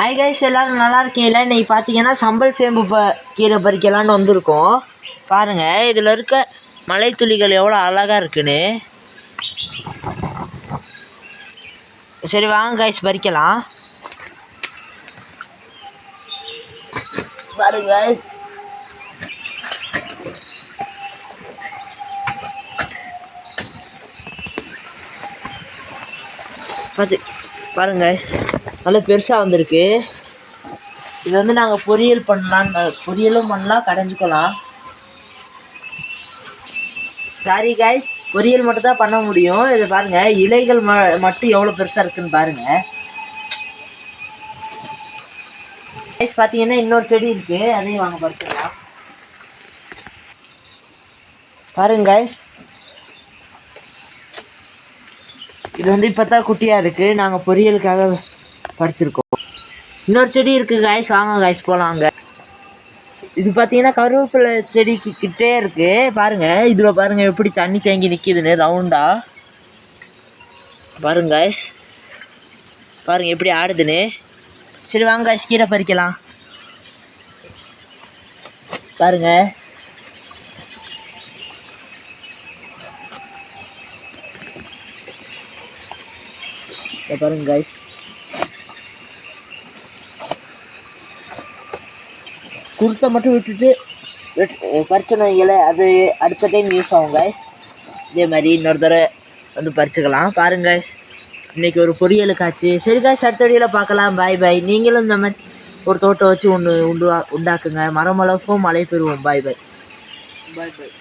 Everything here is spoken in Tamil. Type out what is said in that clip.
ஐ கைஸ் எல்லோரும் நல்லா இருக்கீங்களா? இன்றைக்கி பார்த்தீங்கன்னா சம்பல் சேம்பு ப கீரை பறிக்கலான்னு வந்திருக்கோம். பாருங்கள் இதில் இருக்க மலைத்துளிகள் எவ்வளோ அழகாக இருக்குன்னு. சரி வாங்க கைஸ் பறிக்கலாம். பாருங்க கைஸ் பார்த்து பாருங்க நல்லா பெருசாக வந்திருக்கு. இது வந்து நாங்கள் பொரியல் பண்ணலாம் பொரியலும் பண்ணலாம் கடைஞ்சிக்கலாம். சாரி காய்ஸ் பொரியல் மட்டும் தான் பண்ண முடியும். இதை பாருங்கள் இலைகள் ம மட்டும் எவ்வளோ பெருசாக இருக்குன்னு பாருங்கள் கைஸ் பார்த்தீங்கன்னா இன்னொரு செடி இருக்குது அதையும் வாங்க பறிச்சிடலாம் பாருங்க கைஸ் இது வந்து இப்போ தான் குட்டியாக இருக்குது நாங்கள் பொரியலுக்காக பறிச்சிருக்கோம். இன்னொரு செடி இருக்குது காய்ஸ் வாங்க காய்ஸ் போகலாம் அங்கே. இது பார்த்தீங்கன்னா கருவேப்பிலை செடிக்கு கிட்டே இருக்குது பாருங்கள் இதில் பாருங்கள் எப்படி தண்ணி தேங்கி நிற்கிதுன்னு ரவுண்டாக பாருங்க காய்ஸ் பாருங்கள் எப்படி ஆடுதுன்னு. சரி வாங்க காய்ஸ் கீரை பறிக்கலாம். பாருங்கள் இதை பாருங்க கைஸ் குருத்தை மட்டும் விட்டுட்டு வெட்- அது அடுத்த டைம் யூஸ் ஆகும் கைஸ் இதே மாதிரி இன்னொரு தடவை வந்து பறிச்சுக்கலாம். பாருங்க கைஸ் இன்றைக்கி ஒரு பொரியலுக்காச்சு சரி காய்ஸ் அடுத்த வழியில் பார்க்கலாம். பாய் பாய் நீங்களும் இந்த மாதிரி ஒரு தோட்டம் வச்சு ஒன்று உண்டு உண்டாக்குங்க. மரம் வளர்ப்போம் மழை பெறுவோம். பாய் பாய் பாய் பாய்